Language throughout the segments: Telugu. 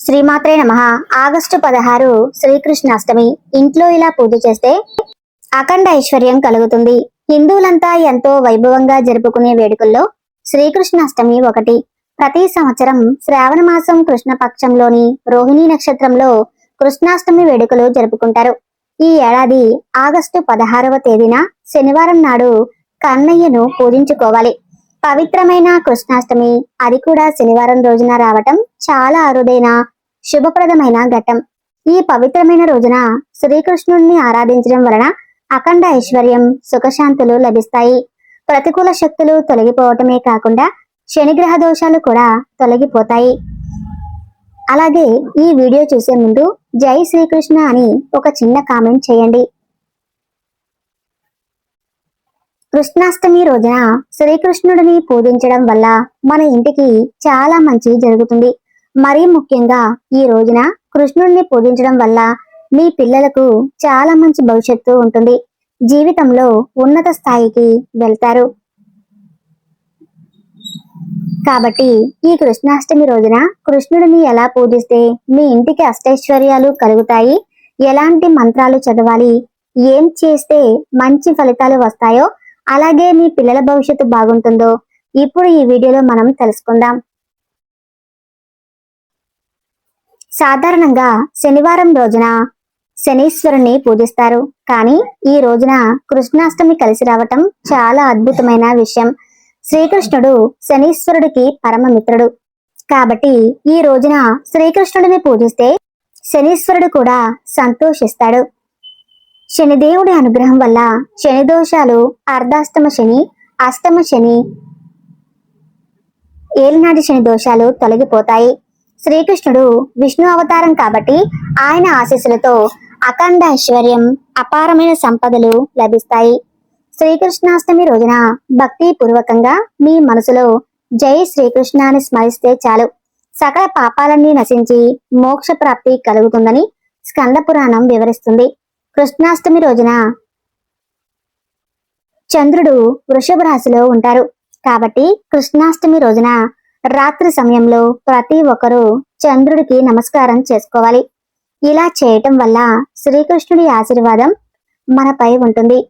శ్రీమాత్రే నమ. ఆగస్టు పదహారు శ్రీకృష్ణాష్టమి. ఇంట్లో ఇలా పూజ చేస్తే అఖండ ఐశ్వర్యం కలుగుతుంది. హిందువులంతా ఎంతో వైభవంగా జరుపుకునే వేడుకల్లో శ్రీకృష్ణాష్టమి ఒకటి. ప్రతి సంవత్సరం శ్రావణ మాసం కృష్ణ పక్షంలోని రోహిణీ నక్షత్రంలో కృష్ణాష్టమి వేడుకలు జరుపుకుంటారు. ఈ ఏడాది ఆగస్టు పదహారవ తేదీన శనివారం నాడు కన్నయ్యను పూజించుకోవాలి. పవిత్రమైన కృష్ణాష్టమి. అది కూడా శనివారం రోజున రావటం చాలా అరుదైన శుభప్రదమైన ఘట్టం. ఈ పవిత్రమైన రోజున శ్రీకృష్ణుణ్ణి ఆరాధించడం వలన అఖండ ఐశ్వర్యం సుఖశాంతులు లభిస్తాయి. ప్రతికూల శక్తులు తొలగిపోవటమే కాకుండా శనిగ్రహ దోషాలు కూడా తొలగిపోతాయి. అలాగే ఈ వీడియో చూసే ముందు జై శ్రీకృష్ణ అని ఒక చిన్న కామెంట్ చేయండి. కృష్ణాష్టమి రోజున శ్రీకృష్ణుడిని పూజించడం వల్ల మన ఇంటికి చాలా మంచి జరుగుతుంది. మరీ ముఖ్యంగా ఈ రోజున కృష్ణుడిని పూజించడం వల్ల మీ పిల్లలకు చాలా మంచి భవిష్యత్తు ఉంటుంది. జీవితంలో ఉన్నత స్థాయికి వెళ్తారు. కాబట్టి ఈ కృష్ణాష్టమి రోజున కృష్ణుడిని ఎలా పూజిస్తే మీ ఇంటికి అష్టైశ్వర్యాలు కలుగుతాయి? ఎలాంటి మంత్రాలు చదవాలి? ఏం చేస్తే మంచి ఫలితాలు వస్తాయో అలాగే మీ పిల్లల భవిష్యత్తు బాగుంటుందో ఇప్పుడు ఈ వీడియోలో మనం తెలుసుకుందాం. సాధారణంగా శనివారం రోజున శనీశ్వరుని పూజిస్తారు. కానీ ఈ రోజున కృష్ణాష్టమి కలిసి రావటం చాలా అద్భుతమైన విషయం. శ్రీకృష్ణుడు శనీశ్వరుడికి పరమమిత్రుడు. కాబట్టి ఈ రోజున శ్రీకృష్ణుడిని పూజిస్తే శనీశ్వరుడు కూడా సంతోషిస్తాడు. శనిదేవుడి అనుగ్రహం వల్ల శని దోషాలు అర్ధాష్టమ శని అష్టమ శని ఏలినాటి శని దోషాలు తొలగిపోతాయి. శ్రీకృష్ణుడు విష్ణు అవతారం కాబట్టి ఆయన ఆశీస్సులతో అఖండ ఐశ్వర్యం అపారమైన సంపదలు లభిస్తాయి. శ్రీకృష్ణాష్టమి రోజున భక్తి పూర్వకంగా మీ మనసులో జై శ్రీకృష్ణ అని స్మరిస్తే చాలు. సకల పాపాలన్నీ నశించి మోక్ష ప్రాప్తి కలుగుతుందని స్కంద పురాణం వివరిస్తుంది. కృష్ణాష్టమి రోజున చంద్రుడు వృషభ రాశిలో ఉంటారు. కాబట్టి కృష్ణాష్టమి రోజున రాత్రి సమయంలో ప్రతి ఒక్కరూ చంద్రుడికి నమస్కారం చేసుకోవాలి. ఇలా చేయటం వల్ల శ్రీకృష్ణుడి ఆశీర్వాదం మనపై ఉంటుంది.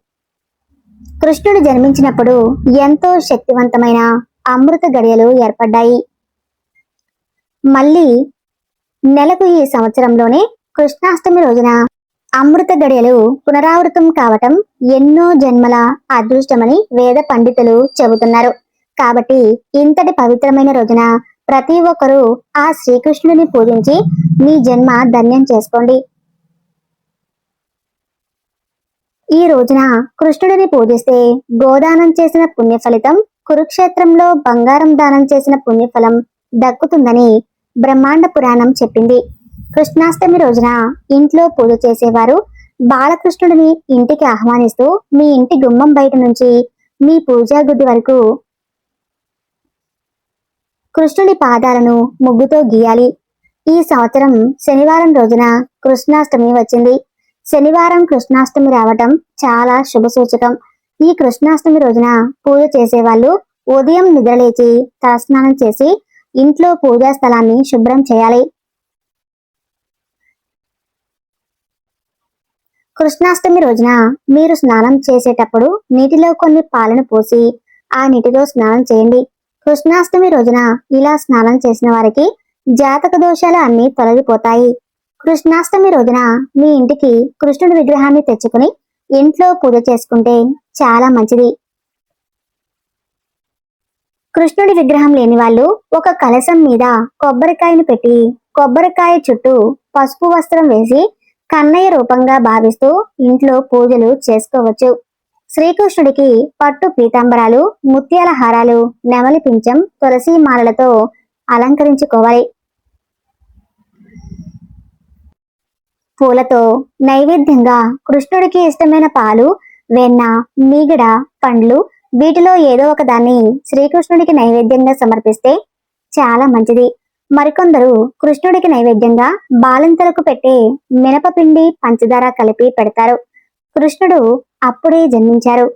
కృష్ణుడు జన్మించినప్పుడు ఎంతో శక్తివంతమైన అమృత గడియలు ఏర్పడ్డాయి. మళ్ళీ నెలకు ఈ సంవత్సరంలోనే కృష్ణాష్టమి రోజున అమృత గడియలు పునరావృతం కావటం ఎన్నో జన్మల అదృష్టమని వేద పండితులు చెబుతున్నారు. కాబట్టి ఇంతటి పవిత్రమైన రోజున ప్రతి ఒక్కరూ ఆ శ్రీకృష్ణుడిని పూజించి మీ జన్మ ధన్యం చేసుకోండి. ఈ రోజున కృష్ణుడిని పూజిస్తే గోదానం చేసిన పుణ్య ఫలితం కురుక్షేత్రంలో బంగారం దానం చేసిన పుణ్యఫలం దక్కుతుందని బ్రహ్మాండ పురాణం చెప్పింది. కృష్ణాష్టమి రోజున ఇంట్లో పూజ చేసేవారు. బాలకృష్ణుడిని ఇంటికి ఆహ్వానిస్తూ మీ ఇంటి గుమ్మం బయట నుంచి మీ పూజా గుడి వరకు కృష్ణుడి పాదాలను ముగ్గుతో గీయాలి. ఈ సంవత్సరం శనివారం రోజున కృష్ణాష్టమి వచ్చింది. శనివారం కృష్ణాష్టమి రావటం చాలా శుభ సూచకం. ఈ కృష్ణాష్టమి రోజున పూజ చేసేవాళ్ళు ఉదయం నిద్రలేచి తలస్నానం చేసి ఇంట్లో పూజా స్థలాన్ని శుభ్రం చేయాలి. కృష్ణాష్టమి రోజున మీరు స్నానం చేసేటప్పుడు నీటిలో కొన్ని పాలను పోసి ఆ నీటిలో స్నానం చేయండి. కృష్ణాష్టమి రోజున ఇలా స్నానం చేసిన వారికి జాతక దోషాలు అన్ని తొలగిపోతాయి. కృష్ణాష్టమి రోజున మీ ఇంటికి కృష్ణుడి విగ్రహాన్ని తెచ్చుకుని ఇంట్లో పూజ చేసుకుంటే చాలా మంచిది. కృష్ణుడి విగ్రహం లేని వాళ్ళు ఒక కలశం మీద కొబ్బరికాయను పెట్టి కొబ్బరికాయ చుట్టూ పసుపు వస్త్రం వేసి కన్నయ్య రూపంగా భావిస్తూ ఇంట్లో పూజలు చేసుకోవచ్చు. శ్రీకృష్ణుడికి పట్టు పీతాంబరాలు ముత్యాల హారాలు నెమలి పించం తులసి మాలలతో అలంకరించుకోవాలి. పూలతో నైవేద్యంగా కృష్ణుడికి ఇష్టమైన పాలు వెన్న మీగడ పండ్లు వీటిలో ఏదో ఒక దాన్ని శ్రీకృష్ణుడికి నైవేద్యంగా సమర్పిస్తే చాలా మంచిది. మరికొందరు కృష్ణుడికి నైవేద్యంగా బాలింతలకు పెట్టే మినపపిండి పంచదార కలిపి పెడతారు. కృష్ణుడు అప్పుడే జన్మించారు.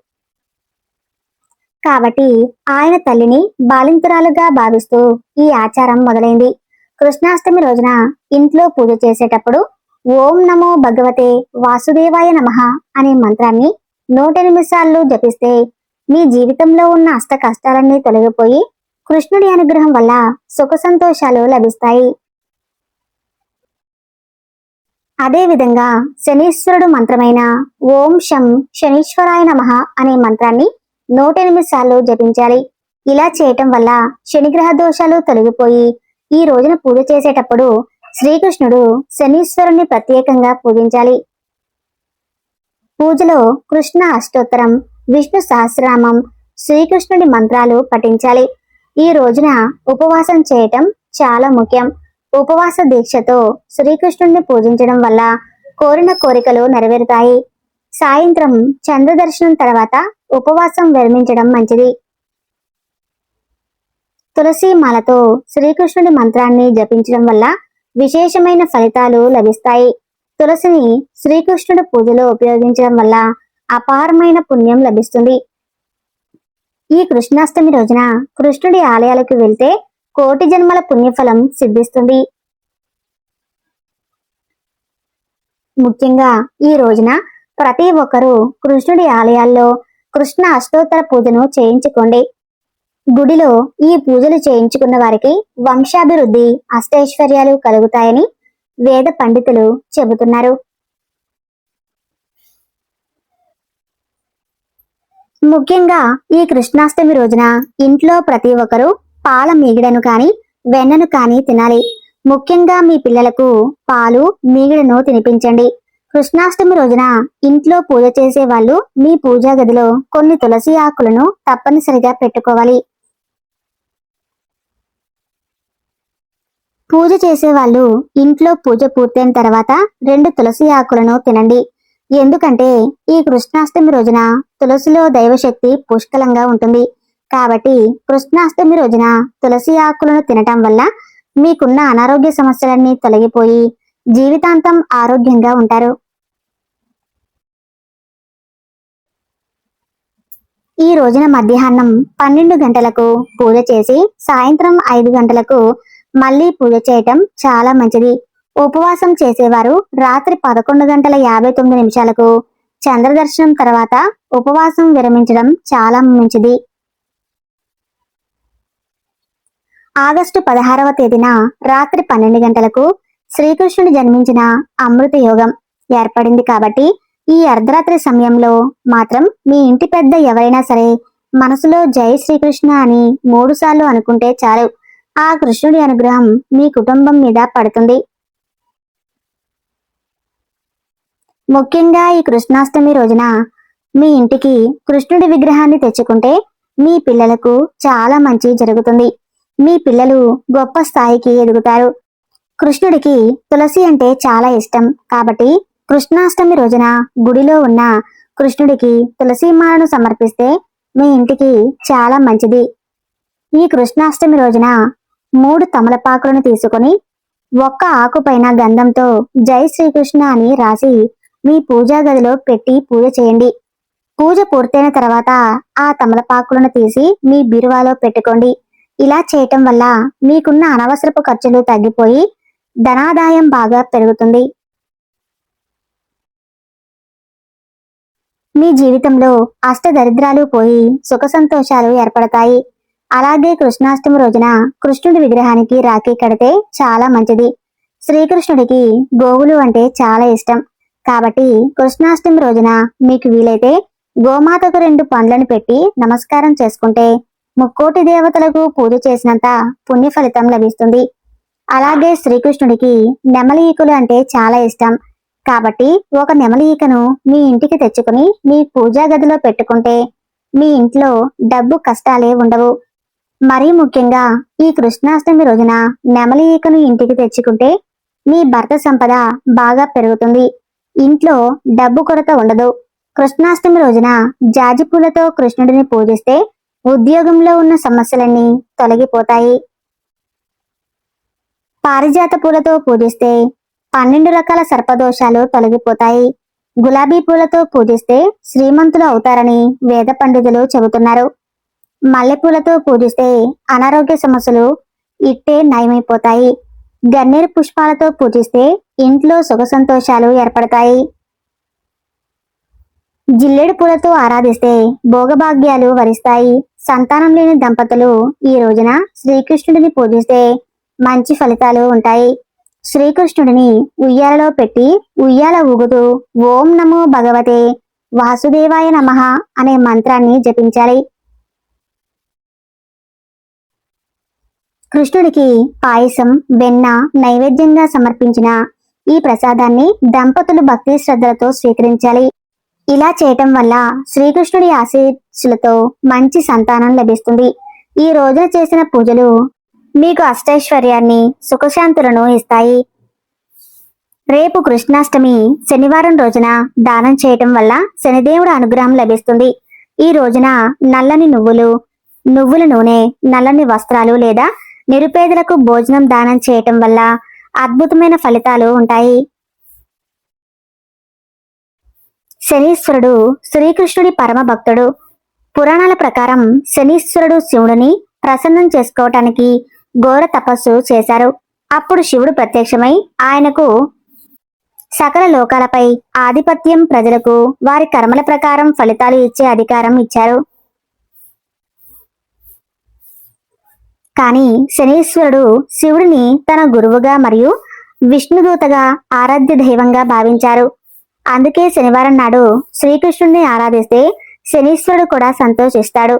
కాబట్టి ఆయన తల్లిని బాలింతురాలుగా భావిస్తూ ఈ ఆచారం మొదలైంది. కృష్ణాష్టమి రోజున ఇంట్లో పూజ చేసేటప్పుడు ఓం నమో భగవతే వాసుదేవాయ నమః అనే మంత్రాన్ని నూటెనిమిది సార్లు జపిస్తే మీ జీవితంలో ఉన్న అష్ట కష్టాలన్నీ తొలగిపోయి కృష్ణుడి అనుగ్రహం వల్ల సుఖ సంతోషాలు లభిస్తాయి. అదే విధంగా శనీశ్వరుడు మంత్రమైన ఓం శం శనీశ్వరాయ నమః అనే మంత్రాన్ని నూటెనిమిది సార్లు జపించాలి. ఇలా చేయటం వల్ల శనిగ్రహ దోషాలు తొలగిపోయి ఈ రోజున పూజ చేసేటప్పుడు శ్రీకృష్ణుడు శనీశ్వరుని ప్రత్యేకంగా పూజించాలి. పూజలో కృష్ణ అష్టోత్తరం విష్ణు సహస్రనామం శ్రీకృష్ణుడి మంత్రాలు పఠించాలి. ఈ రోజున ఉపవాసం చేయటం చాలా ముఖ్యం. ఉపవాస దీక్షతో శ్రీకృష్ణుడిని పూజించడం వల్ల కోరిన కోరికలు నెరవేరుతాయి. సాయంత్రం చంద్రదర్శనం తర్వాత ఉపవాసం విరమించడం మంచిది. తులసి మాలతో శ్రీకృష్ణుడి మంత్రాన్ని జపించడం వల్ల విశేషమైన ఫలితాలు లభిస్తాయి. తులసిని శ్రీకృష్ణుడి పూజలో ఉపయోగించడం వల్ల అపారమైన పుణ్యం లభిస్తుంది. ఈ కృష్ణాష్టమి రోజున కృష్ణుడి ఆలయాలకు వెళ్తే కోటి జన్మల పుణ్యఫలం సిద్ధిస్తుంది. ముఖ్యంగా ఈ రోజున ప్రతి ఒక్కరూ కృష్ణుడి ఆలయాల్లో కృష్ణ అష్టోత్తర పూజను చేయించుకోండి. గుడిలో ఈ పూజలు చేయించుకున్న వారికి వంశాభివృద్ధి అష్టైశ్వర్యాలు కలుగుతాయని వేద పండితులు చెబుతున్నారు. ముఖ్యంగా ఈ కృష్ణాష్టమి రోజున ఇంట్లో ప్రతి ఒక్కరూ పాల మీగడను కాని వెన్నను కాని తినాలి. ముఖ్యంగా మీ పిల్లలకు పాలు మీగడను తినిపించండి. కృష్ణాష్టమి రోజున ఇంట్లో పూజ చేసే వాళ్ళు మీ పూజా గదిలో కొన్ని తులసి ఆకులను తప్పనిసరిగా పెట్టుకోవాలి. పూజ చేసే వాళ్ళు ఇంట్లో పూజ పూర్తయిన తర్వాత రెండు తులసి ఆకులను తినండి. ఎందుకంటే ఈ కృష్ణాష్టమి రోజున తులసిలో దైవశక్తి పుష్కలంగా ఉంటుంది. కాబట్టి కృష్ణాష్టమి రోజున తులసి ఆకులను తినటం వల్ల మీకున్న అనారోగ్య సమస్యలన్నీ తొలగిపోయి జీవితాంతం ఆరోగ్యంగా ఉంటారు. ఈ రోజున మధ్యాహ్నం పన్నెండు గంటలకు పూజ చేసి సాయంత్రం ఐదు గంటలకు మళ్ళీ పూజ చేయటం చాలా మంచిది. ఉపవాసం చేసేవారు రాత్రి పదకొండు గంటల యాభై తొమ్మిది నిమిషాలకు. చంద్రదర్శనం తర్వాత ఉపవాసం విరమించడం చాలా మంచిది. ఆగస్టు పదహారవ తేదీన రాత్రి పన్నెండు గంటలకు శ్రీకృష్ణుడు జన్మించిన అమృత యోగం ఏర్పడింది కాబట్టి ఈ అర్ధరాత్రి సమయంలో మాత్రం మీ ఇంటి పెద్ద ఎవరైనా సరే మనసులో జై శ్రీకృష్ణ అని మూడు సార్లు అనుకుంటే చాలు. ఆ కృష్ణుడి అనుగ్రహం మీ కుటుంబం మీద పడుతుంది. ముఖ్యంగా ఈ కృష్ణాష్టమి రోజున మీ ఇంటికి కృష్ణుడి విగ్రహాన్ని తెచ్చుకుంటే మీ పిల్లలకు చాలా మంచి జరుగుతుంది. మీ పిల్లలు గొప్ప స్థాయికి ఎదుగుతారు. కృష్ణుడికి తులసి అంటే చాలా ఇష్టం. కాబట్టి కృష్ణాష్టమి రోజున గుడిలో ఉన్న కృష్ణుడికి తులసి మాలను సమర్పిస్తే మీ ఇంటికి చాలా మంచిది. ఈ కృష్ణాష్టమి రోజున మూడు తమలపాకులను తీసుకొని ఒక్క ఆకుపైన గంధంతో జై శ్రీకృష్ణ అని రాసి మీ పూజా గదిలో పెట్టి పూజ చేయండి. పూజ పూర్తయిన తర్వాత ఆ తమలపాకులను తీసి మీ బీరువాలో పెట్టుకోండి. ఇలా చేయటం వల్ల మీకున్న అనవసరపు ఖర్చులు తగ్గిపోయి ధనాదాయం బాగా పెరుగుతుంది. మీ జీవితంలో అష్టదరిద్రాలు పోయి సుఖ సంతోషాలు ఏర్పడతాయి. అలాగే కృష్ణాష్టమి రోజున కృష్ణుడి విగ్రహానికి రాఖీ కడితే చాలా మంచిది. శ్రీకృష్ణుడికి గోవులు అంటే చాలా ఇష్టం. కాబట్టి కృష్ణాష్టమి రోజున మీకు వీలైతే గోమాతకు రెండు పండ్లను పెట్టి నమస్కారం చేసుకుంటే ముక్కోటి దేవతలకు పూజ చేసినంత పుణ్య ఫలితం లభిస్తుంది. అలాగే శ్రీకృష్ణుడికి నెమలి ఈకలు అంటే చాలా ఇష్టం. కాబట్టి ఒక నెమలి ఈకను మీ ఇంటికి తెచ్చుకుని మీ పూజా గదిలో పెట్టుకుంటే మీ ఇంట్లో డబ్బు కష్టాలే ఉండవు. మరీ ముఖ్యంగా ఈ కృష్ణాష్టమి రోజున నెమలి ఈకను ఇంటికి తెచ్చుకుంటే మీ భర్త సంపద బాగా పెరుగుతుంది. ఇంట్లో డబ్బు కొరత ఉండదు. కృష్ణాష్టమి రోజున జాజి పూలతో కృష్ణుడిని పూజిస్తే ఉద్యోగంలో ఉన్న సమస్యలన్నీ తొలగిపోతాయి. పారిజాత పూలతో పూజిస్తే పన్నెండు రకాల సర్పదోషాలు తొలగిపోతాయి. గులాబీ పూలతో పూజిస్తే శ్రీమంతులు అవుతారని వేద పండితులు చెబుతున్నారు. మల్లెపూలతో పూజిస్తే అనారోగ్య సమస్యలు ఇట్టే నయమైపోతాయి. గన్నేరు పుష్పాలతో పూజిస్తే ఇంట్లో సుఖ సంతోషాలు ఏర్పడతాయి. జిల్లెడు పూలతో ఆరాధిస్తే భోగభాగ్యాలు వరిస్తాయి. సంతానం లేని దంపతులు ఈ రోజున శ్రీకృష్ణుడిని పూజిస్తే మంచి ఫలితాలు ఉంటాయి. శ్రీకృష్ణుడిని ఉయ్యాలలో పెట్టి ఉయ్యాల ఊగుతూ ఓం నమో భగవతే వాసుదేవాయ నమః అనే మంత్రాన్ని జపించాలి. కృష్ణుడికి పాయసం వెన్న నైవేద్యంగా సమర్పించిన ఈ ప్రసాదాన్ని దంపతులు భక్తి శ్రద్ధలతో స్వీకరించాలి. ఇలా చేయటం వల్ల శ్రీకృష్ణుడి ఆశీస్సులతో మంచి సంతానం లభిస్తుంది. ఈ రోజున చేసిన పూజలు మీకు అష్టైశ్వర్యాన్ని సుఖశాంతులను ఇస్తాయి. రేపు కృష్ణాష్టమి శనివారం రోజున దానం చేయటం వల్ల శనిదేవుడు అనుగ్రహం లభిస్తుంది. ఈ రోజున నల్లని నువ్వులు నువ్వుల నూనె నల్లని వస్త్రాలు లేదా నిరుపేదలకు భోజనం దానం చేయటం వల్ల అద్భుతమైన ఫలితాలు ఉంటాయి. శనీశ్వరుడు శ్రీకృష్ణుడి పరమ భక్తుడు. పురాణాల ప్రకారం శనీశ్వరుడు శివుడిని ప్రసన్నం చేసుకోవటానికి ఘోర తపస్సు చేశారు. అప్పుడు శివుడు ప్రత్యక్షమై ఆయనకు సకల లోకాలపై ఆధిపత్యం ప్రజలకు వారి కర్మల ప్రకారం ఫలితాలు ఇచ్చే అధికారం ఇచ్చారు. కానీ శనీశ్వరుడు శివుడిని తన గురువుగా మరియు విష్ణుదూతగా ఆరాధ్య దైవంగా భావించారు. అందుకే శనివారం నాడు శ్రీకృష్ణుడిని ఆరాధిస్తే శనీశ్వరుడు కూడా సంతోషిస్తాడు.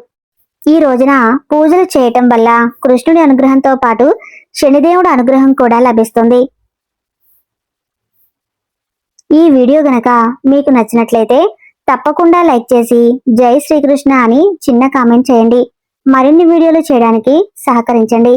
ఈ రోజున పూజలు చేయటం వల్ల కృష్ణుడి అనుగ్రహంతో పాటు శనిదేవుడి అనుగ్రహం కూడా లభిస్తుంది. ఈ వీడియో గనక మీకు నచ్చినట్లయితే తప్పకుండా లైక్ చేసి జై శ్రీకృష్ణ అని చిన్న కామెంట్ చేయండి. మరిన్ని వీడియోలు చేయడానికి సహకరించండి.